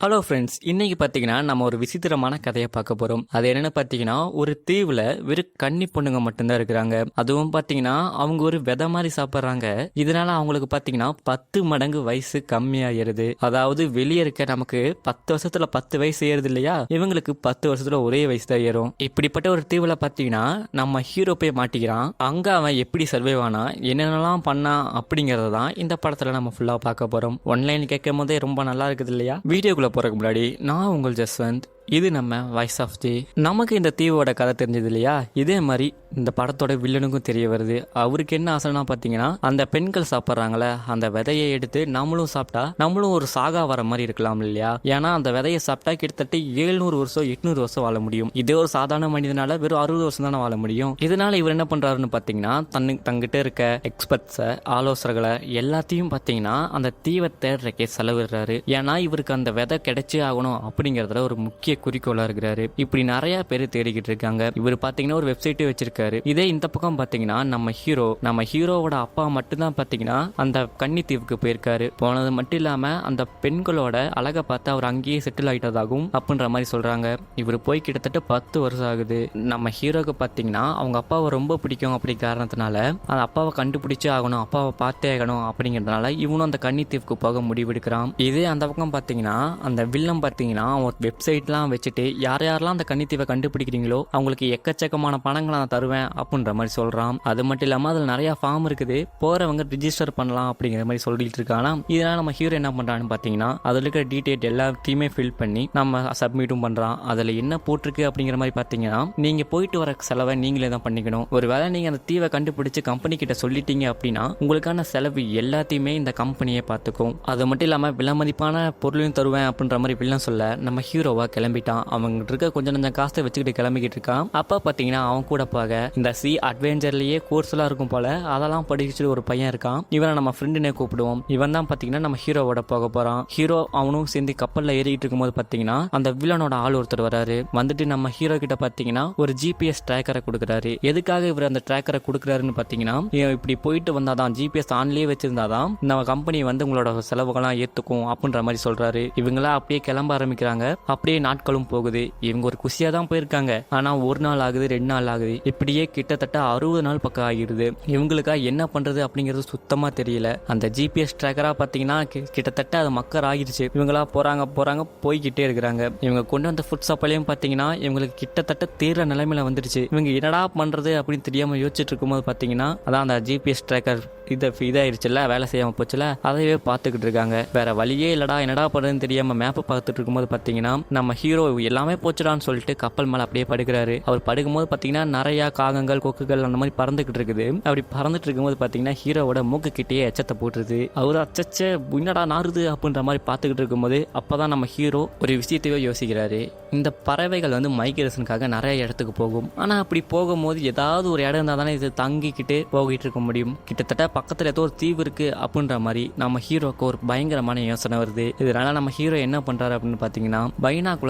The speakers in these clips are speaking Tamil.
ஹலோ ஃப்ரெண்ட்ஸ் இன்னைக்கு பார்த்தீங்கன்னா நம்ம ஒரு விசித்திரமான கதையை பார்க்க போகிறோம் அது என்னன்னு பார்த்தீங்கன்னா ஒரு தீவில் வெறும் கன்னி பொண்ணுங்க மட்டும்தான் இருக்கிறாங்க. அதுவும் பார்த்தீங்கன்னா அவங்க ஒரு விதை மாதிரி சாப்பிட்றாங்க. இதனால அவங்களுக்கு பார்த்தீங்கன்னா பத்து மடங்கு வயசு கம்மியாயிருது. அதாவது வெளியே இருக்க நமக்கு பத்து வருஷத்துல பத்து வயசு ஏறுது இல்லையா? இவங்களுக்கு பத்து வருஷத்துல ஒரே வயசு தான் ஏறும். இப்படிப்பட்ட ஒரு தீவில் பார்த்தீங்கன்னா நம்ம ஹீரோ போய் மாட்டிக்கிறான். அங்கே அவன் எப்படி சர்வைவ் ஆனா என்னென்னலாம் பண்ணான் அப்படிங்கறத தான் இந்த படத்தில் நம்ம ஃபுல்லாக பார்க்க போகிறோம் ஒன்லைன் கேட்கும் போதே ரொம்ப நல்லா இருக்குது இல்லையா? வீடியோக்குள்ள போறதுக்கு முன்னாடி நான் உங்கள் ஜஸ்வந்த். இது நம்ம வாய்ஸ் ஆஃப் தி நமக்கு இந்த தீவோட கதை தெரிஞ்சது இல்லையா? இதே மாதிரி இந்த படத்தோட வில்லனுக்கும் தெரிய வருது. அவருக்கு என்ன ஆசைனா பார்த்தீங்கன்னா அந்த பெண்கள் சாப்பிட்றாங்களே அந்த விதையை எடுத்து நம்மளும் சாப்பிட்டா நம்மளும் ஒரு சாகா வர மாதிரி இருக்கலாம் இல்லையா? ஏன்னா அந்த விதையை சாப்பிட்டா கிட்டத்தட்ட ஏழ்நூறு வருஷம் எட்நூறு வருஷம் வாழ முடியும். இதே ஒரு சாதாரண மனிதனால வெறும் அறுபது வருஷம் தானே வாழ முடியும். இதனால இவர் என்ன பண்றாருன்னு பார்த்தீங்கன்னா தன்னு தங்கிட்ட இருக்க எக்ஸ்பர்ட்ஸை ஆலோசகர்களை எல்லாத்தையும் பார்த்தீங்கன்னா அந்த தீவை தேடுறக்கே செலவிடுறாரு. ஏன்னா இவருக்கு அந்த விதை கிடைச்சே ஆகணும் அப்படிங்கறதுல ஒரு முக்கிய குறிக்கோளா இருக்கிறாரு. இப்படி நிறைய பேர் தேடிக்கிட்டு இருக்காங்க. இவர் பார்த்தீங்கன்னா ஒரு வெப்சைட்டே வச்சிருக்காரு. இதே இந்த பக்கம் பார்த்தீங்கன்னா நம்ம ஹீரோ நம்ம ஹீரோவோட அப்பா மட்டும்தான் பார்த்தீங்கன்னா அந்த கன்னி தீவுக்கு போயிருக்காரு. போனது மட்டும் இல்லாம அந்த பெண்களோட அழகை பார்த்து அவர் அங்கேயே செட்டில் ஆயிட்டதாகவும் அப்படின்ற மாதிரி சொல்றாங்க. இவர் போய் கிட்டத்தட்ட பத்து வருஷம் ஆகுது. நம்ம ஹீரோக்கு பார்த்தீங்கன்னா அவங்க அப்பாவை ரொம்ப பிடிக்கும் அப்படி காரணத்தினால அந்த அப்பாவை கண்டுபிடிச்சே ஆகணும் அப்பாவை பார்த்தே ஆகணும் அப்படிங்கிறதுனால இவனும் அந்த கன்னி தீவுக்கு போக முடிவெடுக்கிறான் இதே அந்த பக்கம் பார்த்தீங்கன்னா அந்த வில்லம் பார்த்தீங்கன்னா அவன் வெப்சைட்லாம் வச்சுட்டு யார் யாரெல்லாம் அந்த கன்னித்தீவை கண்டுபிடிக்கிறீங்களோ அவங்களுக்கு எக்கச்சக்கமான பணங்களை நான் தருவேன் அப்படின்ற மாதிரி சொல்கிறான் அது மட்டும் இல்லாமல் அதில் நிறையா ஃபார்ம் இருக்குது. போகிறவங்க ரிஜிஸ்டர் பண்ணலாம் அப்படிங்கிற மாதிரி சொல்லிட்டு இருக்கானா? இதனால் நம்ம ஹீரோ என்ன பண்ணுறான்னு பார்த்தீங்கன்னா அதில் இருக்கிற டீட்டெயில் எல்லாத்தையுமே ஃபில் பண்ணி நம்ம சப்மிட்டும் பண்ணுறான் அதில் என்ன போட்டிருக்கு அப்படிங்கிற மாதிரி பார்த்தீங்கன்னா நீங்கள் போயிட்டு வர செலவை நீங்களே தான் பண்ணிக்கணும். ஒருவேளை நீங்கள் அந்த தீவை கண்டுபிடிச்சி கம்பெனி கிட்ட சொல்லிட்டீங்க அப்படின்னா உங்களுக்கான செலவு எல்லாத்தையுமே இந்த கம்பெனியே பார்த்துக்கும் அது மட்டும் இல்லாமல் விலைமதிப்பான பொருளையும் தருவேன் அப்படின்ற மாதிரி வில்லன் சொல்ல நம்ம ஹீரோவாக கிளம்பி கிளம்பிட்டான். அவங்க இருக்க கொஞ்சம் கொஞ்சம் காசை வச்சுக்கிட்டு கிளம்பிக்கிட்டு இருக்கான். அப்போ பார்த்தீங்கன்னா அவன் கூட போக இந்த சி அட்வென்ச்சர்லயே கோர்ஸ்லாம் இருக்கும் போல அதெல்லாம் படிச்சுட்டு ஒரு பையன் இருக்கான். இவனை நம்ம ஃப்ரெண்டுனே கூப்பிடுவோம். இவன் தான் பார்த்தீங்கன்னா நம்ம ஹீரோவோட போக போறான். ஹீரோ அவனும் சேர்ந்து கப்பலில் ஏறிக்கிட்டு இருக்கும்போது பார்த்தீங்கன்னா அந்த வில்லனோட ஆள் ஒருத்தர் வராரு. வந்துட்டு நம்ம ஹீரோ கிட்ட பார்த்தீங்கன்னா ஒரு ஜிபிஎஸ் ட்ராக்கரை கொடுக்குறாரு. எதுக்காக இவர் அந்த ட்ராக்கரை கொடுக்குறாருன்னு பார்த்தீங்கன்னா இப்படி போயிட்டு வந்தாதான் ஜிபிஎஸ் ஆன்லயே வச்சிருந்தாதான் நம்ம கம்பெனி வந்து உங்களோட செலவுகள்லாம் ஏற்றுக்கும் அப்படின்ற மாதிரி சொல்றாரு. இவங்களா அப்படியே கிளம்ப ஆரம்பிக்கிறாங்க. அப்படியே நாட்களும் போகுது. இவங்க ஒரு குஷியாக தான் போயிருக்காங்க. ஆனால் ஒரு நாள் ஆகுது ரெண்டு நாள் ஆகுது. இப்படியே கிட்டத்தட்ட அறுபது நாள் பக்கம் ஆகிடுது. இவங்களுக்கா என்ன பண்ணுறது அப்படிங்கிறது சுத்தமாக தெரியல. அந்த ஜிபிஎஸ் ட்ராக்கராக பார்த்தீங்கன்னா கி- கிட்டத்தட்ட அது மக்கர் ஆகிடுச்சு. இவங்களா போகிறாங்க போகிறாங்க போய்கிட்டே இருக்கிறாங்க. இவங்க கொண்டு வந்த ஃபுட் சாப்பாலையும் பார்த்தீங்கன்னா இவங்களுக்கு கிட்டத்தட்ட தீர நிலைமையில வந்துடுச்சு. இவங்க என்னடா பண்ணுறது அப்படின்னு தெரியாமல் யோசிச்சுட்டு இருக்கும்போது பார்த்தீங்கன்னா அதான் அந்த ஜிபிஎஸ் ட்ராக்கர் இதை இதாயிருச்சுல வேலை செய்யாமல் போச்சுல அதையே பார்த்துக்கிட்டு இருக்காங்க. வேற வழியே இல்லடா என்னடா பண்ணுறதுன்னு தெரியாம மேப்பை பார்த்துட்டு இருக்கும்போது பார்த்தீங்கன்னா நம்ம ஹீரோ எல்லாமே போச்சுடான்னு சொல்லிட்டு கப்பல் மேலே அப்படியே படுக்கிறாரு. அவர் படுக்கும்போது பார்த்தீங்கன்னா நிறையா காகங்கள் கொக்குகள் அந்த மாதிரி பறந்துகிட்டு இருக்குது. அப்படி பறந்துட்டு இருக்கும்போது பார்த்தீங்கன்னா ஹீரோவோட மூக்கு கிட்டேயே எச்சத்தை போட்டுருது. அவர் அச்சச்ச என்னடா நாறுது அப்படின்ற மாதிரி பார்த்துக்கிட்டு இருக்கும்போது அப்பதான் நம்ம ஹீரோ ஒரு விஷயத்தையோ யோசிக்கிறாரு. இந்த பறவைகள் வந்து மைக்ரேஷனுக்காக நிறைய இடத்துக்கு போகும். ஆனால் அப்படி போகும்போது ஏதாவது ஒரு இடம் இருந்தால் தானே இது தங்கிக்கிட்டு போகிட்டு இருக்க முடியும். கிட்டத்தட்ட பக்கத்தில் ஏதோ ஒரு தீவு இருக்குது அப்படின்ற மாதிரி நம்ம ஹீரோக்கு ஒரு பயங்கரமான யோசனை வருது. இதனால நம்ம ஹீரோ என்ன பண்ணுறாரு அப்படின்னு பார்த்தீங்கன்னா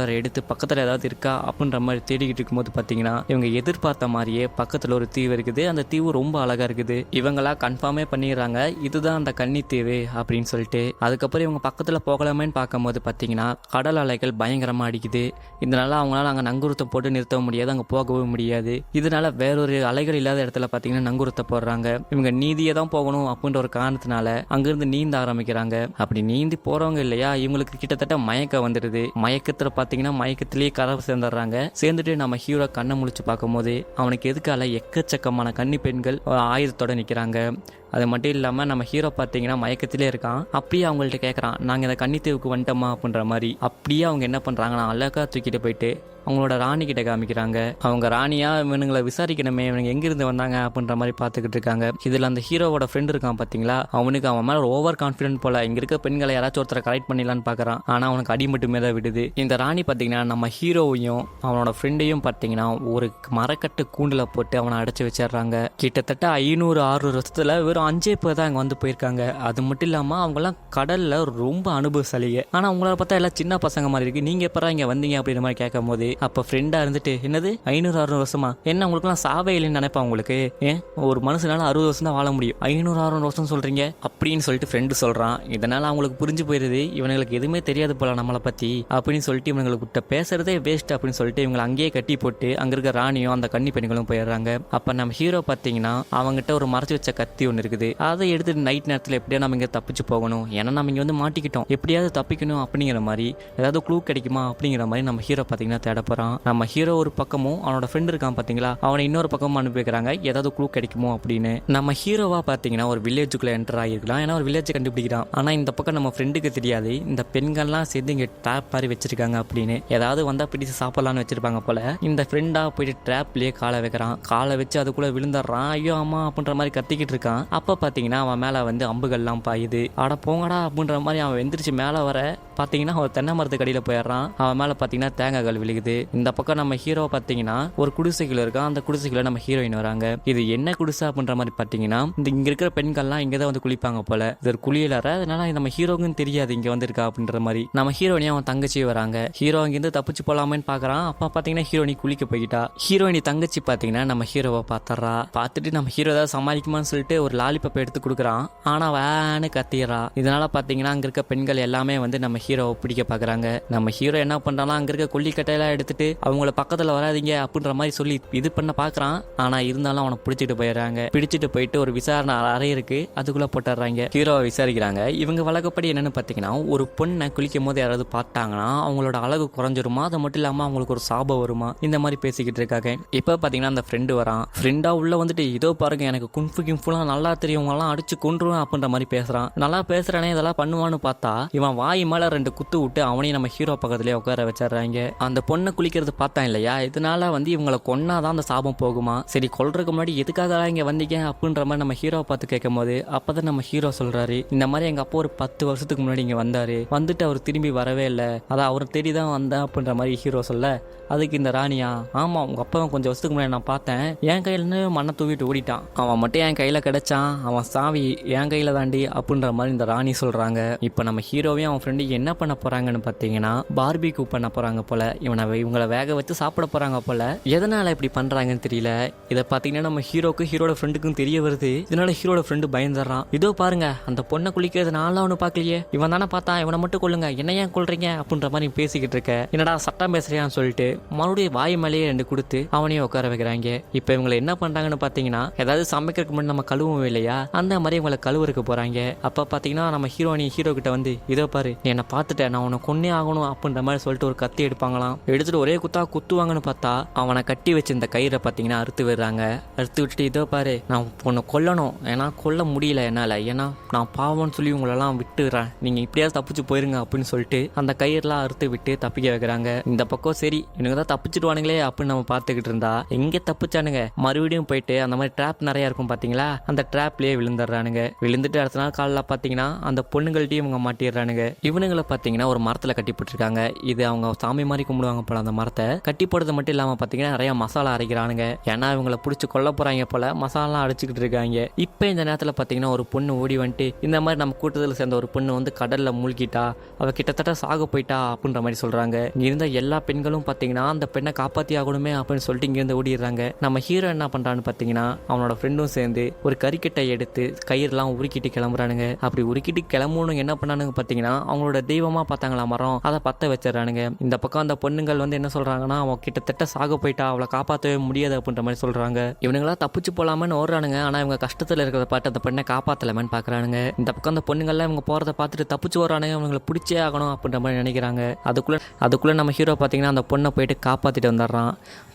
பைனாகுலரை எடுத்து பக்கத்தில் ஏதாவது இருக்கா அப்படின்ற மாதிரி தேடிக்கிட்டு இருக்கும்போது பார்த்தீங்கன்னா இவங்க எதிர்பார்த்த மாதிரியே பக்கத்தில் ஒரு தீவு இருக்குது. அந்த தீவு ரொம்ப அழகாக இருக்குது. இவங்களா கன்ஃபார்மே பண்ணிடுறாங்க. இதுதான் அந்த கன்னி தீவு அப்படின்னு சொல்லிட்டு அதுக்கப்புறம் இவங்க பக்கத்தில் போகலாமேன்னு பார்க்கும்போது பார்த்தீங்கன்னா கடல் அலைகள் பயங்கரமாக அடிக்குது. இதனால அவங்களால அங்கே நங்குருத்தை போட்டு நிறுத்த முடியாது. அங்கே போகவே முடியாது. இதனால வேறொரு அலைகள் இல்லாத இடத்துல பார்த்தீங்கன்னா நங்குருத்தை போடுறாங்க. இவங்க நீதியை தான் போகணும் அப்படின்ற ஒரு காரணத்தினால அங்கிருந்து நீந்த ஆரம்பிக்கிறாங்க. அப்படி நீந்தி போறவங்க இல்லையா? இவங்களுக்கு கிட்டத்தட்ட மயக்கம் வந்துடுது. மயக்கத்தில் பார்த்தீங்கன்னா மயக்கத்திலேயே கதவு சேர்ந்துடுறாங்க சேர்ந்துட்டு நம்ம ஹீரோ கண்ணை முழிச்சு பார்க்கும்போது அவனுக்கு எதுக்கால எக்கச்சக்கமான கன்னி பெண்கள் ஆயுதத்தோட நிற்கிறாங்க அது மட்டும் இல்லாமல் நம்ம ஹீரோ பார்த்தீங்கன்னா மயக்கத்திலே இருக்கான். அப்படியே அவங்கள்ட்ட கேட்குறான் நாங்கள் இந்த கன்னித்தீவுக்கு வந்துட்டோமா? அப்படின்ற மாதிரி. அப்படியே அவங்க என்ன பண்ணுறாங்கன்னா அழகா தூக்கிட்டு போயிட்டு அவங்களோட ராணி கிட்ட காமிக்கிறாங்க. அவங்க ராணியா இவனுங்களை விசாரிக்கணுமே இவனுங்க எங்கிருந்து வந்தாங்க அப்படின்ற மாதிரி பார்த்துக்கிட்டு இருக்காங்க. இதில் அந்த ஹீரோவோட ஃப்ரெண்ட் இருக்கான் பார்த்தீங்களா அவனுக்கு அவன் மேலே ஓவர் கான்ஃபிடென்ட் போல இங்க இருக்க பெண்களை யாராச்சும் ஒருத்தரை கலெக்ட் பண்ணிடலான்னு பார்க்குறான் ஆனால் அவனுக்கு அடி மட்டுமே தான் விடுது. இந்த ராணி பார்த்தீங்கன்னா நம்ம ஹீரோவையும் அவனோட ஃப்ரெண்டையும் பார்த்தீங்கன்னா ஒரு மரக்கட்டு கூண்டில் போட்டு அவனை அடைச்சி வச்சிடுறாங்க. கிட்டத்தட்ட ஐநூறு ஆறுநூறு வருஷத்துல வெறும் அஞ்சே பேர் தான் அங்கே வந்து போயிருக்காங்க. அது மட்டும் இல்லாமல் அவங்கெல்லாம் கடல்ல ரொம்ப அனுபவசாலிங்க. ஆனால் அவங்களால பார்த்தா எல்லாம் சின்ன பசங்க மாதிரி இருக்கு. நீங்க எப்பறா இங்க வந்தீங்க அப்படின்ற மாதிரி கேட்கும் போது அப்போ ஃப்ரெண்டாக இருந்துட்டு என்னது? ஐநூறு அறுநூறு வருஷமா? என்ன உங்களுக்குலாம் சாவே இல்லைன்னு நினைப்பா உங்களுக்கு? ஏன்? ஒரு மனுஷனால அறுபது வருஷம் தான் வாழ முடியும். ஐநூறு அறுநூறு வருஷம் சொல்கிறீங்க அப்படின்னு சொல்லிட்டு ஃப்ரெண்டு சொல்கிறான் இதனால் அவங்களுக்கு புரிஞ்சு போயிடுது இவனுங்களுக்கு எதுவுமே தெரியாது போல நம்மளை பற்றி அப்படின்னு சொல்லிட்டு இவங்களுக்கு கிட்ட பேசுறதே வேஸ்ட் அப்படின்னு சொல்லிட்டு இவங்களை அங்கேயே கட்டி போட்டு அங்கே இருக்க ராணியும் அந்த கன்னி பெண்களும் போயிடுறாங்க. அப்போ நம்ம ஹீரோ பார்த்தீங்கன்னா அவங்ககிட்ட ஒரு மறைச்சி வச்ச கத்தி ஒன்று இருக்குது. அதை எடுத்துட்டு நைட் நேரத்தில் எப்படியா நம்ம இங்கே தப்பிச்சு போகணும். ஏன்னா நம்ம இங்கே வந்து மாட்டிக்கிட்டோம். எப்படியாவது தப்பிக்கணும் அப்படிங்கிற மாதிரி ஏதாவது க்ளூ கிடைக்குமா அப்படிங்கிற மாதிரி நம்ம ஹீரோ பார்த்தீங்கன்னா தேட போகிறான் நம்ம ஹீரோ ஒரு பக்கமும் அவனோட ஃப்ரெண்ட் இருக்கான் பார்த்தீங்களா அவனை இன்னொரு பக்கமும் அனுப்பி வைக்கிறாங்க. ஏதாவது க்ளூ கிடைக்குமோ அப்படின்னு. நம்ம ஹீரோவாக பார்த்தீங்கன்னா ஒரு வில்லேஜுக்குள்ள என்டர் ஆகிருக்கலாம் ஏன்னா ஒரு வில்லேஜை கண்டுபிடிக்கிறான். ஆனால் இந்த பக்கம் நம்ம ஃப்ரெண்டுக்கு தெரியாது. இந்த பெண்கள்லாம் சேர்ந்து இங்கே ட்ராப் மாதிரி வச்சிருக்காங்க அப்படின்னு. ஏதாவது வந்தால் பிடிச்சு சாப்பிட்லான்னு வச்சிருப்பாங்க போல. இந்த ஃப்ரெண்டாக போயிட்டு ட்ராப்லேயே காலை வைக்கிறான். காலை வச்சு அதுக்குள்ளே விழுந்துடுறான். ஐயோ அம்மா அப்படின்ற மாதிரி கத்திக்கிட்டு இருக்கான். அப்போ பார்த்தீங்கன்னா அவன் மேலே வந்து அம்புகள்லாம் பாயுது. அட போங்கடா அப்படின்ற மாதிரி அவன் எந்திரிச்சு மேலே வர பார்த்தீங்கன்னா அவன் தென்னை மரத்துக்கு அடியில் போயிடுறான். அவன் மேலே பார்த்தீங்கன்னா தேங்காய்கள் விழுகுது. இந்த பக்கம் நம்ம ஹீரோ பார்த்தீங்கன்னா ஒரு குடிசைக்குள்ள இருக்கா அந்த குடிசைக்குள்ள நம்ம ஹீரோயின் வராங்க. இது என்ன குடிசை அப்படின்ற மாதிரி பார்த்தீங்கன்னா இந்த இங்க இருக்கிற பெண்கள்லாம் இங்கே தான் வந்து குளிப்பாங்க போல. இது ஒரு குளியலற அதனால நம்ம ஹீரோக்கும் தெரியாது. இங்கே வந்திருக்கா அப்படின்ற மாதிரி. நம்ம ஹீரோயினி அவன் தங்கச்சி வராங்க? ஹீரோ அங்கேருந்து தப்பிச்சு போலாமேன்னு பாக்குறான் அப்ப பார்த்தீங்கன்னா ஹீரோயினி குளிக்க போய்கிட்டா ஹீரோயினி தங்கச்சி பார்த்தீங்கன்னா நம்ம ஹீரோவை பார்த்தர்றா பார்த்துட்டு நம்ம ஹீரோ ஏதாவது சமாளிக்குமான்னு சொல்லிட்டு ஒரு லாலிபப் எடுத்து கொடுக்குறான். ஆனால் வேன்னு கத்திடுறா. இதனால பார்த்தீங்கன்னா அங்கே இருக்க பெண்கள் எல்லாமே வந்து நம்ம ஹீரோவை பிடிக்க பார்க்குறாங்க. நம்ம ஹீரோ என்ன பண்ணுறான்னா அங்கே இருக்க கொல்லிக்கட்டையெல்லாம் எடுத்துட்டு அவங்கள பக்கத்தில் வராதீங்க அப்படின்ற மாதிரி சொல்லி இது பண்ண பார்க்குறான் ஆனால் இருந்தாலும் அவனை பிடிச்சிட்டு போயிடுறாங்க. பிடிச்சிட்டு போயிட்டு ஒரு விசாரணை அறை இருக்கு. அதுக்குள்ளே போட்டுடுறாங்க. ஹீரோவை விசாரிக்கிறாங்க. இவங்க வழக்கப்படி என்னன்னு பார்த்தீங்கன்னா ஒரு பொண்ணை குளிக்கும் போது யாராவது பார்த்தாங்கன்னா அவங்களோட அழகு குறைஞ்சிருமா? அது மட்டும் இல்லாமல் அவங்களுக்கு ஒரு சாபம் வருமா? இந்த மாதிரி பேசிக்கிட்டு இருக்காங்க. இப்போ பார்த்தீங்கன்னா அந்த ஃப்ரெண்டு வரான். ஃப்ரெண்டாக உள்ள வந்துட்டு இதோ பாருங்க எனக்கு குன்ஃபு கிம்ஃபுலாம் நல்லா தெரியுவங்களாம் அடிச்சு கொன்றுவேன் அப்படின்ற மாதிரி பேசுறான். நல்லா பேசுறானே இதெல்லாம் பண்ணுவான்னு பார்த்தா இவன் வாய் மேல ரெண்டு குத்து விட்டு அவனையும் நம்ம ஹீரோ பக்கத்துலயே உட்கார வச்சிடுறாங்க. அந்த பொண்ணை குளிக்கிறது பார்த்தான் இல்லையா? இதனால வந்து இவங்களை கொன்னாதான் அந்த சாபம் போகுமா? சரி கொல்றதுக்கு முன்னாடி எதுக்காக இங்கே வந்தீங்க? அப்படின்ற மாதிரி நம்ம ஹீரோவை பார்த்து கேட்கும் போது அப்பதான் நம்ம ஹீரோ சொல்றாரு இந்த மாதிரி எங்க அப்பா ஒரு பத்து வருஷத்துக்கு முன்னாடி இங்க வந்தாரு. வந்துட்டு அவர் திரும்பி வரவே இல்லை. அதான் அவரை தேடி தான் வந்தேன் அப்படின்ற மாதிரி ஹீரோ சொல்ல அதுக்கு இந்த ராணியா? ஆமா உங்க அப்பா கொஞ்சம் வருஷத்துக்கு முன்னாடி நான் பார்த்தேன். என் கையில மண்ணை தூவிட்டு ஓடிட்டான். அவன் மட்டும் என் கையில கிடைச்சான். அவன் சாவி என் கையில தாண்டி அப்படின்ற மாதிரி இந்த ராணி சொல்றாங்க. இப்போ நம்ம ஹீரோவையும் அவன் ஃப்ரெண்டு என்ன பண்ண போறாங்கன்னு பார்த்தீங்கன்னா பார்பிக்கு பண்ண போறாங்க போல. இவனை இவங்கள வேக வச்சு சாப்பிட போறாங்க போல. எதனால இப்படி பண்றாங்கன்னு தெரியல. இதை பார்த்தீங்கன்னா நம்ம ஹீரோக்கு ஹீரோட ஃப்ரெண்டுக்கும் தெரிய வருது. இதனால ஹீரோட ஃப்ரெண்டு பயந்துடுறான். இதோ பாருங்க அந்த பொண்ணை குளிக்கிறது நான்லாம் ஒன்று பார்க்கலையே. இவன் தானே பார்த்தான் இவனை மட்டும் கொள்ளுங்க என்ன ஏன் கொள்றீங்க அப்படின்ற மாதிரி பேசிக்கிட்டு இருக்க. என்னடா சட்டம் பேசுறியான்னு சொல்லிட்டு மறுபடியும் வாய் மேலேயே ரெண்டு கொடுத்து அவனையும் உட்கார வைக்கிறாங்க. இப்போ இவங்களை என்ன பண்றாங்கன்னு பார்த்தீங்கன்னா ஏதாவது சமைக்கிறதுக்கு முன்னாடி நம்ம கழுவும் இல்லையா? அந்த மாதிரி இவங்களை கழுவுறதுக்கு போறாங்க. அப்போ பார்த்தீங்கன்னா நம்ம ஹீரோனி ஹீரோ கிட்ட வந்து இதோ பாரு நீ என்னை பார்த்துட்டேன் நான் உன்னை கொன்னே ஆகணும் அப்படின்ற மாதிரி சொல்லிட்டு ஒரு கத்தி எடுப்பாங்களாம். எடுத்து எடுத்துட்டு ஒரே குத்தா குத்துவாங்கன்னு பார்த்தா அவனை கட்டி வச்சிருந்த கயிறை பார்த்தீங்கன்னா அறுத்து விடுறாங்க. அறுத்து விட்டுட்டு இதோ பாரு நான் உன்னை கொல்லணும். ஏன்னா கொல்ல முடியல என்னால். ஏன்னா நான் பாவம்னு சொல்லி உங்களெல்லாம் விட்டுறேன் நீங்கள் இப்படியாவது தப்பிச்சு போயிருங்க அப்படின்னு சொல்லிட்டு அந்த கயிறுலாம் அறுத்து விட்டு தப்பிக்க வைக்கிறாங்க. இந்த பக்கம் சரி இவனுங்க தான் தப்பிச்சிடுவானுங்களே அப்படின்னு நம்ம பார்த்துக்கிட்டு இருந்தா எங்கே தப்பிச்சானுங்க? மறுபடியும் போயிட்டு அந்த மாதிரி ட்ராப் நிறைய இருக்கும் பார்த்தீங்களா? அந்த ட்ராப்லேயே விழுந்துடுறானுங்க. விழுந்துட்டு அடுத்த நாள் காலைல பார்த்தீங்கன்னா அந்த பொண்ணுங்கள்ட்டையும் இவங்க மாட்டிடுறானுங்க. இவனுங்களை பார்த்தீங்கன்னா ஒரு மரத்தில் கட்டி போட்டிருக்காங்க. இது அவங்க சாமி மாதிரி கும்பிடுவாங்க போல அந்த மரத்தை. கட்டி போடுறது மட்டும் இல்லாமல் பார்த்தீங்கன்னா நிறைய மசாலா அரைக்கிறானுங்க. ஏன்னா இவங்களை பிடிச்சி கொல்ல போகிறாங்க போல மசாலா அடிச்சுக்கிட்டு இருக்காங்க. இப்போ இந்த நேரத்தில் பார்த்தீங்கன்னா ஒரு பொண்ணு ஓடி வந்துட்டு இந்த மாதிரி நம்ம கூட்டத்தில் சேர்ந்த ஒரு பொண்ணு வந்து கடலில் மூழ்கிட்டா அவள் கிட்டத்தட்ட சாக போயிட்டா அப்படின்ற மாதிரி சொல்கிறாங்க இங்கே இருந்த எல்லா பெண்களும் பார்த்தீங்கன்னா அந்த பெண்ணை காப்பாற்றி ஆகணுமே அப்படின்னு சொல்லிட்டு இங்கிருந்து ஓடிடுறாங்க. நம்ம ஹீரோ என்ன பண்ணுறான்னு பார்த்தீங்கன்னா அவனோட ஃப்ரெண்டும் சேர்ந்து ஒரு கறிக்கட்டை எடுத்து கயிறுலாம் உருக்கிட்டு கிளம்புறானுங்க. அப்படி உருக்கிட்டு கிளம்பணும் என்ன பண்ணானுங்க பார்த்தீங்கன்னா அவங்களோட தெய்வமாக பார்த்தாங்களா மரம் அதை பற்ற வச்சிடறானுங்க. இந்த பக்கம் அந்த பொண்ணுங்கள் வந்து வந்து என்ன சொல்கிறாங்கன்னா அவன் கிட்டத்தட்ட சாக போயிட்டா அவளை காப்பாற்றவே முடியாது அப்படின்ற மாதிரி சொல்கிறாங்க இவனுங்களா தப்பிச்சு போலாமன்னு ஓடுறானுங்க. ஆனால் இவங்க கஷ்டத்தில் இருக்கிறத பார்த்து அந்த பெண்ணை காப்பாற்றலாமேன்னு பார்க்குறானுங்க இந்த பக்கம் அந்த பொண்ணுங்கள்லாம் இவங்க போகிறத பார்த்துட்டு தப்பிச்சு வரானுங்க இவங்களை பிடிச்சே ஆகணும் அப்படின்ற மாதிரி நினைக்கிறாங்க. அதுக்குள்ளே அதுக்குள்ளே நம்ம ஹீரோ பார்த்தீங்கன்னா அந்த பொண்ணை போயிட்டு காப்பாற்றிட்டு வந்துடுறான்.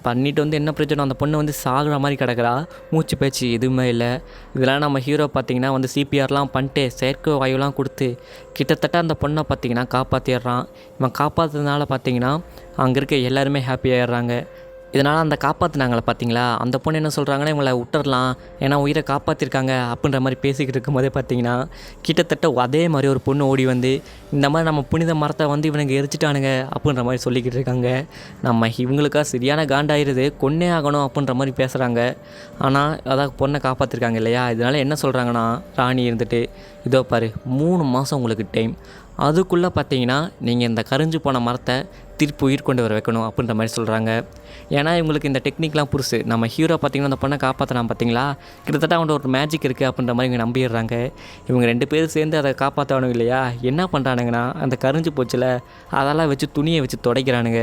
பண்ணிட்டு வந்து என்ன பிரச்சனை? அந்த பொண்ணு வந்து சாகுற மாதிரி கிடக்குறா. மூச்சு பேச்சு எதுவுமே இல்லை. இதெல்லாம் நம்ம ஹீரோ பார்த்தீங்கன்னா வந்து சிபிஆர்லாம் பண்ணிட்டு செயற்கை வாயுலாம் கொடுத்து கிட்டத்தட்ட அந்த பொண்ணை பார்த்தீங்கன்னா காப்பாற்றிடுறான் இவன் காப்பாற்றுறதுனால பார்த்தீங்கன்னா அங்கே இருக்க எல்லாருமே ஹாப்பியாகிடுறாங்க இதனால் அந்த காப்பாற்றினாங்களே பார்த்தீங்களா அந்த பொண்ணு என்ன சொல்கிறாங்கன்னா இவங்களை விட்டுறலாம். ஏன்னா உயிரை காப்பாற்றிருக்காங்க அப்படின்ற மாதிரி பேசிக்கிட்டு இருக்கும்போதே பார்த்தீங்கன்னா கிட்டத்தட்ட அதே மாதிரி ஒரு பொண்ணு ஓடி வந்து இந்த மாதிரி நம்ம புனித மரத்தை வந்து இவனுங்க எரிச்சிட்டானுங்க அப்படின்ற மாதிரி சொல்லிக்கிட்டு இருக்காங்க. நம்ம இவங்களுக்கா சரியான காண்டாயிருது கொன்னே ஆகணும் அப்படின்ற மாதிரி பேசுகிறாங்க ஆனால் அதான் பொண்ணை காப்பாற்றிருக்காங்க இல்லையா? இதனால் என்ன சொல்கிறாங்கன்னா ராணி இருந்துட்டு இதோ பாரு மூணு மாதம் உங்களுக்கு டைம் அதுக்குள்ளே பார்த்தீங்கன்னா நீங்கள் இந்த கரிஞ்சு போன மரத்தை திருப்பி உயிர் கொண்டு வர வைக்கணும் அப்படின்ற மாதிரி சொல்கிறாங்க ஏன்னா இவங்களுக்கு இந்த டெக்னிக்லாம் புதுசு. நம்ம ஹீரோ பார்த்தீங்கன்னா அந்த பொண்ணை காப்பாற்றினா பார்த்தீங்களா? கிட்டத்தட்ட அவனோட ஒரு மேஜிக் இருக்குது அப்படின்ற மாதிரி இவங்க நம்பிடுறாங்க. இவங்க ரெண்டு பேரும் சேர்ந்து அதை காப்பாற்றணும் இல்லையா? என்ன பண்ணுறானுங்கன்னா அந்த கரிஞ்சு போச்சுல அதெல்லாம் வச்சு துணியை வச்சு துடைக்கிறானுங்க.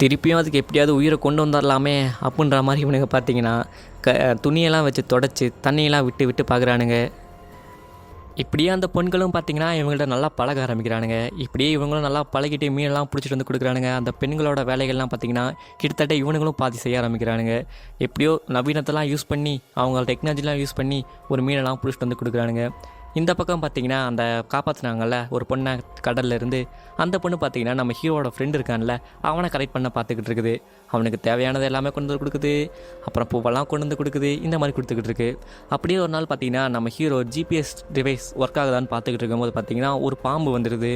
திருப்பியும் அதுக்கு எப்படியாவது உயிரை கொண்டு வந்துடலாமே அப்படின்ற மாதிரி இவனுங்க பார்த்தீங்கன்னா க துணியெல்லாம் வச்சு தொடச்சி தண்ணியெல்லாம் விட்டு விட்டு பார்க்குறானுங்க. இப்படியே அந்த பெண்களும் பார்த்தீங்கன்னா இவங்கள்ட்ட நல்லா பழக ஆரம்பிக்கிறானுங்க. இப்படியே இவங்களும் நல்லா பழகிட்டு மீனெல்லாம் பிடிச்சிட்டு வந்து கொடுக்குறானுங்க. அந்த பெண்களோட வேலைகள்லாம் பார்த்தீங்கன்னா கிட்டத்தட்ட இவனுங்களும் பாதி செய்ய ஆரம்பிக்கிறானுங்க. எப்படியோ நவீனத்தெல்லாம் யூஸ் பண்ணி அவங்க டெக்னாலஜிலாம் யூஸ் பண்ணி ஒரு மீனெல்லாம் பிடிச்சிட்டு வந்து கொடுக்குறானுங்க. இந்த பக்கம் பார்த்தீங்கன்னா அந்த காப்பாற்றினாங்கல்ல ஒரு பொண்ணை கடல்ல இருந்து அந்த பொண்ணு பார்த்தீங்கன்னா நம்ம ஹீரோட ஃப்ரெண்டு இருக்கான்ல அவனை கலெக்ட் பண்ண பார்த்துக்கிட்டு இருக்குது. அவனுக்கு தேவையானது எல்லாமே கொண்டு வந்து கொடுக்குது. அப்புறம் பூவெல்லாம் கொண்டு வந்து கொடுக்குது. இந்த மாதிரி கொடுத்துக்கிட்டு இருக்கு. அப்படியே ஒரு நாள் பார்த்தீங்கன்னா நம்ம ஹீரோ ஜிபிஎஸ் டிவைஸ் ஒர்க் ஆகுதான்னு பார்த்துக்கிட்டு இருக்கும்போது பார்த்தீங்கன்னா ஒரு பாம்பு வந்துடுது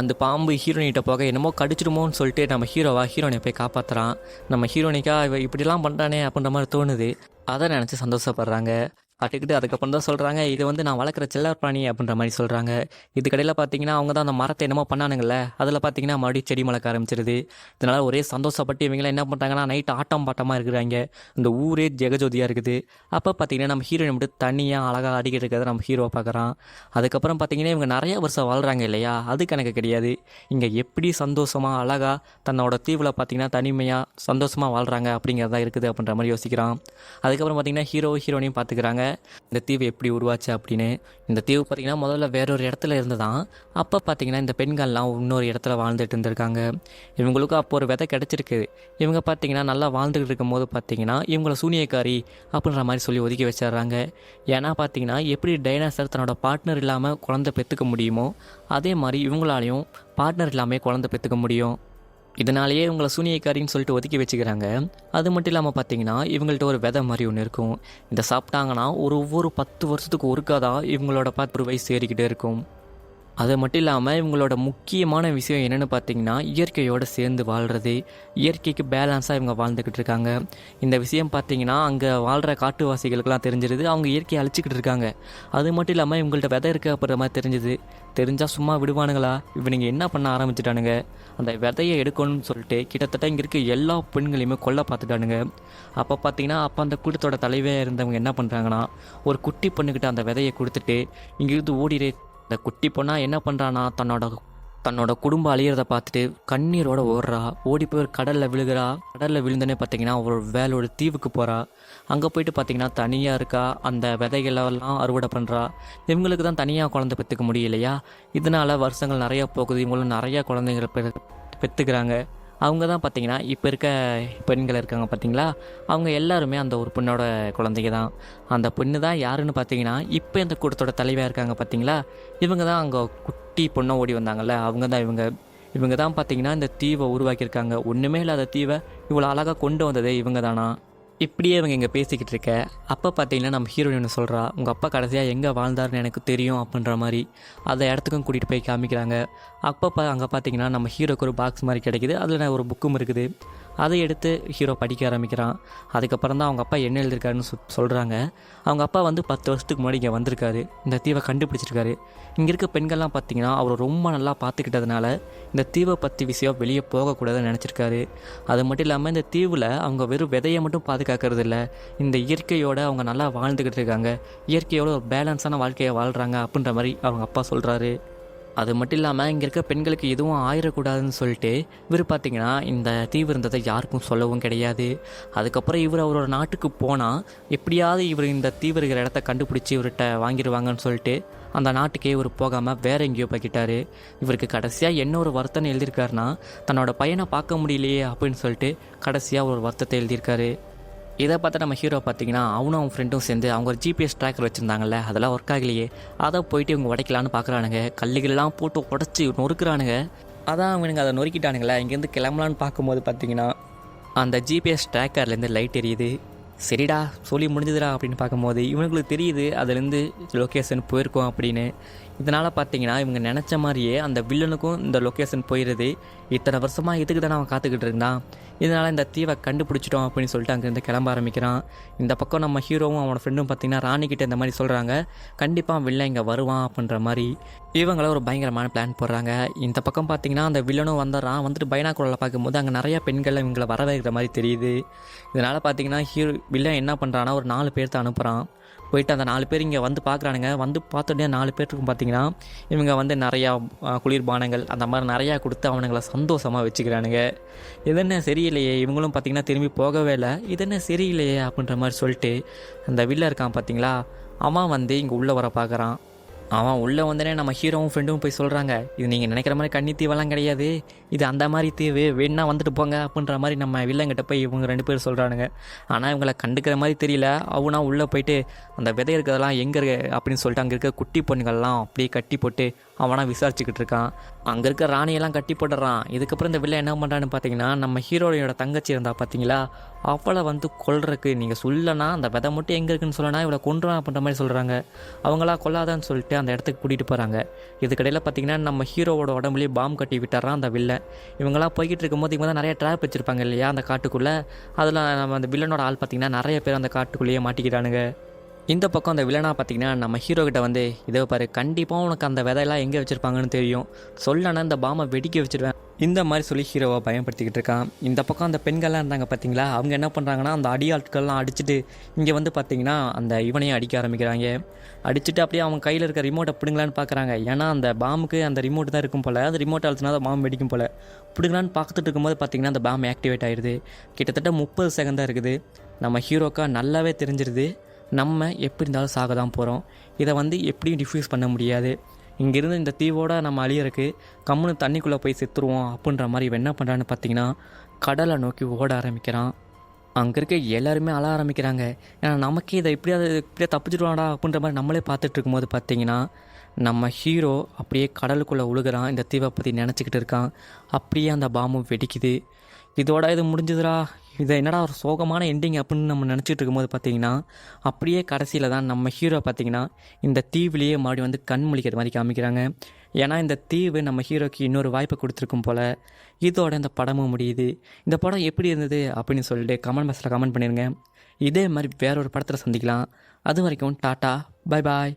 அந்த பாம்பு ஹீரோனிகிட்ட போக என்னமோ கடிச்சிடுமோன்னு சொல்லிட்டு நம்ம ஹீரோவா ஹீரோனை போய் காப்பாற்றுறான் நம்ம ஹீரோனிக்கா இவ இப்படிலாம் பண்ணுறானே அப்படின்ற மாதிரி தோணுது. அதை நினச்சி சந்தோஷப்படுறாங்க. கட்டுக்கிட்டு அதுக்கப்புறம் தான் சொல்கிறாங்க இது வந்து நான் வளர்க்குற செல்லர் பிராணி அப்படின்ற மாதிரி சொல்கிறாங்க இதுக்கடையில் பார்த்தீங்கன்னா அவங்க தான் அந்த மரத்தை என்னமோ பண்ணானுங்கள்ல. அதில் பார்த்தீங்கன்னா மறுபடியும் செடி முளைக்க ஆரம்பிச்சிருது. இதனால் ஒரே சந்தோஷப்பட்டு இவங்களாம் என்ன பண்ணுறாங்கன்னா நைட் ஆட்டம் பாட்டமாக இருக்கிறாங்க. இந்த ஊரே ஜெகஜோதியாக இருக்குது. அப்போ பார்த்தீங்கன்னா நம்ம ஹீரோயின் மட்டும் தனியாக அழகாக அடிக்கிட்டு இருக்கிறத நம்ம ஹீரோ பார்க்குறான் அதுக்கப்புறம் பார்த்தீங்கன்னா இவங்க நிறைய வருஷம் வாழ்கிறாங்க இல்லையா? அது கணக்கு கிடையாது. இங்கே எப்படி சந்தோஷமாக அழகாக தன்னோட தீவில் பார்த்தீங்கன்னா தனிமையாக சந்தோஷமாக வாழ்கிறாங்க அப்படிங்கிறதா இருக்குது அப்படின்ற மாதிரி யோசிக்கிறான். அதுக்கப்புறம் பார்த்தீங்கன்னா ஹீரோ ஹீரோனையும் பார்த்துக்கிறாங்க இந்த தீவு எப்படி உருவாச்சு அப்படின்னு. இந்த தீவு பார்த்தீங்கன்னா முதல்ல வேறொரு இடத்துல இருந்து தான் அப்போ பார்த்தீங்கன்னா இந்த பெண்கள்லாம் இன்னொரு இடத்துல வாழ்ந்துட்டு இருந்திருக்காங்க. இவங்களுக்கும் அப்போ ஒரு விதை கிடச்சிருக்கு. இவங்க பார்த்தீங்கன்னா நல்லா வாழ்ந்துகிட்டு இருக்கும்போது பார்த்தீங்கன்னா இவங்கள சூனியக்காரி அப்படின்ற மாதிரி சொல்லி ஒதுக்கி வச்சிடுறாங்க. ஏன்னா பார்த்தீங்கன்னா எப்படி டைனாசர் தன்னோட பார்ட்னர் இல்லாமல் குழந்தை பெற்றுக்க முடியுமோ அதே மாதிரி இவங்களாலையும் பார்ட்னர் இல்லாமல் குழந்தை பெற்றுக்க முடியும். இதனாலேயே இவங்களை சூனியக்காரின்னு சொல்லிட்டு ஒதுக்கி வச்சுக்கிறாங்க. அது மட்டும் இல்லாமல் பார்த்தீங்கன்னா இவங்கள்ட்ட ஒரு விதை மாதிரி ஒன்று இருக்கும். இதை சாப்பிட்டாங்கன்னா ஒரு ஒவ்வொரு பத்து வருஷத்துக்கு ஒருக்கா தான் இவங்களோட பத்து வயசு ஏறிக்கிட்டே இருக்கும். அது மட்டும் இல்லாமல் இவங்களோட முக்கியமான விஷயம் என்னென்னு பார்த்தீங்கன்னா இயற்கையோடு சேர்ந்து வாழ்கிறது இயற்கைக்கு பேலன்ஸாக இவங்க வாழ்ந்துக்கிட்டு இருக்காங்க. இந்த விஷயம் பார்த்தீங்கன்னா அங்கே வாழ்கிற காட்டுவாசிகளுக்கெல்லாம் தெரிஞ்சிருது. அவங்க இயற்கையை அழிச்சிக்கிட்டு இருக்காங்க. அது மட்டும் இல்லாமல் இவங்கள்ட்ட விதை இருக்கு அப்படின்ற மாதிரி தெரிஞ்சுது. தெரிஞ்சால் சும்மா விடுவானுங்களா? இவனுங்க என்ன பண்ண ஆரம்பிச்சிட்டானுங்க? அந்த விதையை எடுக்கணும்னு சொல்லிட்டு கிட்டத்தட்ட இங்கே இருக்க எல்லா பெண்களையுமே கொல்ல பார்த்துட்டானுங்க. அப்போ பார்த்தீங்கன்னா அப்போ அந்த கூட்டத்தோட தலைவியாக இருந்தவங்க என்ன பண்ணுறாங்கன்னா ஒரு குட்டி பொண்ணுக்கிட்ட அந்த விதையை கொடுத்துட்டு இங்கிருந்து ஓடிடு இந்த குட்டி பொண்ணா என்ன பண்ணுறானா தன்னோட தன்னோட குடும்பம் அழியிறத பார்த்துட்டு கண்ணீரோட ஓடுறா. ஓடி போய் கடலில் விழுகிறா. கடலில் விழுந்தோடனே பார்த்தீங்கன்னா ஒரு வேலோட தீவுக்கு போகிறா அங்கே போயிட்டு பார்த்தீங்கன்னா தனியாக இருக்கா. அந்த விதைகளெல்லாம் அறுவடை பண்ணுறா இவங்களுக்கு தான் தனியாக குழந்தை பெற்றுக்க முடியலையா? இதனால் வருஷங்கள் நிறையா போகுது. இவங்களும் நிறையா குழந்தைங்களை பெ பெற்றுக்கிறாங்க அவங்க தான் பார்த்தீங்கன்னா இப்போ இருக்க பெண்கள் இருக்காங்க பார்த்தீங்களா? அவங்க எல்லாருமே அந்த ஒரு பெண்ணோட குழந்தைங்க தான். அந்த பெண்ணு தான் யாருன்னு பார்த்தீங்கன்னா இப்போ இந்த கூட்டத்தோட தலைவியாக இருக்காங்க பார்த்தீங்களா? இவங்க தான் அங்கே குட்டி பொண்ணை ஓடி வந்தாங்கல்ல? அவங்க தான் இவங்க. இவங்க தான் பார்த்தீங்கன்னா இந்த தீவை உருவாக்கியிருக்காங்க. ஒன்றுமே இல்லாத தீவை இவ்வளோ அழகாக கொண்டு வந்ததே இவங்க தானா? இப்படியே இவங்க இங்கே பேசிக்கிட்டு இருக்க. அப்போ பார்த்தீங்கன்னா நம்ம ஹீரோயின் ஒன்று சொல்கிறா உங்கள் அப்பா கடைசியாக எங்கே வாழ்ந்தாருன்னு எனக்கு தெரியும் அப்படின்ற மாதிரி அந்த இடத்துக்கும் கூட்டிகிட்டு போய் காமிக்கிறாங்க. அப்போ பா அங்கே பார்த்தீங்கன்னா நம்ம ஹீரோக்கு ஒரு பாக்ஸ் மாதிரி கிடைக்குது. அதில் ஒரு புக்கும் இருக்குது. அதை எடுத்து ஹீரோ படிக்க ஆரம்பிக்கிறான். அதுக்கப்புறம் தான் அவங்க அப்பா என்ன எழுதியிருக்காருன்னு சொ சொல்கிறாங்க அவங்க அப்பா வந்து பத்து வருஷத்துக்கு முன்னாடி இங்கே வந்திருக்காரு. இந்த தீவை கண்டுபிடிச்சிருக்காரு. இங்கே இருக்க பெண்கள்லாம் பார்த்தீங்கன்னா அவரை ரொம்ப நல்லா பார்த்துக்கிட்டதுனால இந்த தீவை பற்றி விஷயம் வெளியே போகக்கூடாதுன்னு நினச்சிருக்காரு. அது மட்டும் இல்லாமல் இந்த தீவில் அவங்க வெறும் விதையை மட்டும் பாதுகாக்கிறது இல்லை. இந்த இயற்கையோடு அவங்க நல்லா வாழ்ந்துக்கிட்டு இருக்காங்க. இயற்கையோட ஒரு பேலன்ஸான வாழ்க்கையை வாழ்கிறாங்க அப்படின்ற மாதிரி அவங்க அப்பா சொல்கிறாரு அது மட்டும் இல்லாமல் இங்கே இருக்க பெண்களுக்கு எதுவும் ஆயிடக்கூடாதுன்னு சொல்லிட்டு இவர் பார்த்தீங்கன்னா இந்த தீவு இருந்ததை யாருக்கும் சொல்லவும் கிடையாது. அதுக்கப்புறம் இவர் அவரோட நாட்டுக்கு போனால் எப்படியாவது இவர் இந்த தீவு இருக்கிற இடத்த கண்டுபிடிச்சி இவர்கிட்ட வாங்கிடுவாங்கன்னு சொல்லிட்டு அந்த நாட்டுக்கே இவர் போகாமல் வேற எங்கேயோ போய்கிட்டாரு இவருக்கு கடைசியாக என்ன ஒரு வருத்தம்னு எழுதியிருக்காருன்னா தன்னோட பையனை பார்க்க முடியலையே அப்படின்னு சொல்லிட்டு கடைசியாக ஒரு வருத்தத்தை எழுதியிருக்காரு. இதை பார்த்து நம்ம ஹீரோ பார்த்தீங்கன்னா அவனும் அவன் ஃப்ரெண்டும் சேர்ந்து அவங்க ஒரு ஜிபிஎஸ் ட்ராக்கர் வச்சுருந்தாங்கல்ல அதெல்லாம் ஒர்க் ஆகலையே. அதை போயிட்டு இவங்க உடைக்கலான்னு பார்க்குறானுங்க. கல்லுகளெல்லாம் போட்டு உடச்சி நொறுக்குறானுங்க. அதான் அவனுங்க அதை நொறுக்கிட்டானுங்களே இங்கேருந்து கிளம்பலான்னு பார்க்கும்போது பார்த்தீங்கன்னா அந்த ஜிபிஎஸ் ட்ராக்கர்லேருந்து லைட் எரியுது. சரிடா சொல்லி முடிஞ்சதுடா அப்படின்னு பார்க்கும்போது இவனுங்களுக்கு தெரியுது அதுலேருந்து லொக்கேஷன் போயிருக்கோம் அப்படின்னு. இதனால் பார்த்தீங்கன்னா இவங்க நினச்ச மாதிரியே அந்த வில்லனுக்கும் இந்த லொக்கேஷன் போயிடுது இத்தனை வருஷமாக இதுக்கு தானே அவன் காத்துக்கிட்டு இருந்தான் இதனால் இந்த தீவை கண்டுபிடிச்சிட்டோம் அப்படின்னு சொல்லிட்டு அங்கேருந்து கிளம்ப ஆரம்பிக்கிறான். இந்த பக்கம் நம்ம ஹீரோவும் அவனோட ஃப்ரெண்டும் பார்த்தீங்கன்னா ராணிக்கிட்ட இந்த மாதிரி சொல்கிறாங்க கண்டிப்பாக வில்லன் இங்கே வருவான் அப்படின்ற மாதிரி இவங்கள ஒரு பயங்கரமான பிளான் போடுறாங்க. இந்த பக்கம் பார்த்தீங்கன்னா அந்த வில்லனும் வந்துடுறான் வந்துட்டு பைனாக்குரலை பார்க்கும்போது அங்கே நிறைய பெண்கள் இவங்களை வரவேற்கிற மாதிரி தெரியுது. இதனால் பார்த்தீங்கன்னா ஹீரோ வில்லன் என்ன பண்ணுறான்னா ஒரு நாலு பேர்த்த அனுப்புகிறான் போயிட்டு அந்த நாலு பேர் இங்கே வந்து பார்க்குறானுங்க. வந்து பார்த்தோன்னே நாலு பேர்த்துக்கும் பார்த்தீங்கன்னா இவங்க வந்து நிறையா குளிர்பானங்கள் அந்த மாதிரி நிறையா கொடுத்து அவனுங்களை சந்தோஷமாக வச்சுக்கிறானுங்க. இது என்ன சரியில்லையே? இவங்களும் பார்த்தீங்கன்னா திரும்பி போகவே இல்லை. இது என்ன சரியில்லையே? அப்படின்ற மாதிரி சொல்லிட்டு அந்த வில்ல இருக்கான் பார்த்தீங்களா? அவன் வந்து இங்கே உள்ளே வர பார்க்குறான். அவன் உள்ளே வந்தனே நம்ம ஹீரோவும் ஃப்ரெண்டும் போய் சொல்கிறாங்க இது நீங்கள் நினைக்கிற மாதிரி கண்ணி தீவெல்லாம் கிடையாது இது அந்த மாதிரி தீவு வேணா வந்துட்டு போங்க அப்படின்ற மாதிரி நம்ம வில்லங்கிட்ட போய் இவங்க ரெண்டு பேரும் சொல்கிறானுங்க ஆனால் இவங்களை கண்டுக்கிற மாதிரி தெரியல அவனா உள்ளே போயிட்டு அந்த விதை இருக்கிறதெல்லாம் எங்கே இருக்கு அப்படின்னு சொல்லிட்டு அங்கே இருக்க குட்டி பொண்ணுங்கள்லாம் அப்படியே கட்டி போட்டு அவனாக விசாரிச்சுக்கிட்டு இருக்கான். அங்கே இருக்க ராணியெல்லாம் கட்டி போட்டுறான். இதுக்கப்புறம் இந்த வில்லை என்ன பண்ணுறான்னு பார்த்தீங்கன்னா நம்ம ஹீரோயோட தங்கச்சி இருந்தா பார்த்தீங்களா அவளை வந்து கொல்றதுக்கு நீங்கள் சொல்லனா அந்த விதை மட்டும் எங்கே இருக்குன்னு சொல்லனா இவளை கொன்றான் அப்படின்ற மாதிரி சொல்கிறாங்க அவங்களா கொல்லாதான்னு சொல்லிட்டு அந்த இடத்துக்கு கூட்டிகிட்டு போகிறாங்க இதுக்கடையில் பார்த்தீங்கன்னா நம்ம ஹீரோவோட உடம்புலேயே பாம் கட்டி விட்டுறான் அந்த வில்லை இவங்களாம் போய்கிட்டு இருக்கும்போது இவங்க தான் நிறைய ட்ராப் வச்சுருப்பாங்க இல்லையா அந்த காட்டுக்குள்ளே? அதில் நம்ம அந்த வில்லனோட ஆள் பார்த்தீங்கன்னா நிறைய பேர் அந்த காட்டுக்குள்ளேயே மாட்டிக்கிறானுங்க இந்த பக்கம் அந்த வில்லனா பார்த்தீங்கன்னா நம்ம ஹீரோ கிட்ட வந்து இதை பாரு கண்டிப்பாக உனக்கு அந்த விதையெல்லாம் எங்கே வச்சுருப்பாங்கன்னு தெரியும். சொல்லனா இந்த பாமை வெடிக்க வச்சிருவேன். இந்த மாதிரி சொல்லி ஹீரோவை பயன்படுத்திக்கிட்டு இருக்கான். இந்த பக்கம் அந்த பெண்கள்லாம் இருந்தாங்க பார்த்தீங்களா? அவங்க என்ன பண்ணுறாங்கன்னா அந்த அடியாட்கள்லாம் அடிச்சுட்டு இங்கே வந்து பார்த்தீங்கன்னா அந்த இவனையும் அடிக்க ஆரம்பிக்கிறாங்க. அடிச்சுட்டு அப்படியே அவங்க கையில் இருக்க ரிமோட்டை பிடுங்கலான்னு பார்க்குறாங்க. ஏன்னா அந்த பாமுக்கு அந்த ரிமோட் தான் இருக்கும் போல். அந்த ரிமோட் அழுத்தினா தான் பாம்பு வெடிக்கும் போல். பிடுங்கலான்னு பார்த்துட்டு இருக்கும்போது பார்த்தீங்கன்னா அந்த பாம் ஆக்டிவேட் ஆயிடுது. கிட்டத்தட்ட முப்பது செகண்ட் தான் இருக்குது. நம்ம ஹீரோக்கா நல்லாவே தெரிஞ்சிருது. நம்ம எப்படி இருந்தாலும் சாக தான் போகிறோம் இதை வந்து எப்படியும் டிஃப்யூஸ் பண்ண முடியாது. இங்கேருந்து இந்த தீவோட நம்ம அழியறக்கு கம்முன்னு தண்ணிக்குள்ளே போய் செத்துருவோம் அப்படின்ற மாதிரி இவன் என்ன பண்ணுறான்னு பார்த்தீங்கன்னா கடலை நோக்கி ஓட ஆரம்பிக்கிறான். அங்கே இருக்க எல்லாருமே அழ ஆரம்பிக்கிறாங்க. ஏன்னா நமக்கே இதை எப்படியாவது இப்படியே தப்பிச்சிடுவாடா அப்படின்ற மாதிரி நம்மளே பார்த்துட்டு இருக்கும்போது பார்த்தீங்கன்னா நம்ம ஹீரோ அப்படியே கடலுக்குள்ளே உழுகிறான். இந்த தீவை பற்றி நினச்சிக்கிட்டு இருக்கான். அப்படியே அந்த பாம்பும் வெடிக்குது. இதோட இது முடிஞ்சதுடா. இதை என்னடா ஒரு சோகமான எண்டிங் அப்படின்னு நம்ம நினச்சிட்டு இருக்கும்போது பார்த்தீங்கன்னா அப்படியே கடைசியில் தான் நம்ம ஹீரோ பார்த்தீங்கன்னா இந்த தீவுலேயே மறுபடியும் வந்து கண் முழிக்கிற மாதிரி காமிக்கிறாங்க. ஏன்னா இந்த தீவு நம்ம ஹீரோக்கு இன்னொரு வாய்ப்பை கொடுத்துருக்கும் போல் இதோட இந்த படமும் முடியுது. இந்த படம் எப்படி இருந்தது அப்படின்னு சொல்லிட்டு கமெண்ட் பாக்ஸில் கமெண்ட் பண்ணிடுங்க இதே மாதிரி வேற ஒரு படத்தில் சந்திக்கலாம். அது வரைக்கும் டாட்டா பை பாய்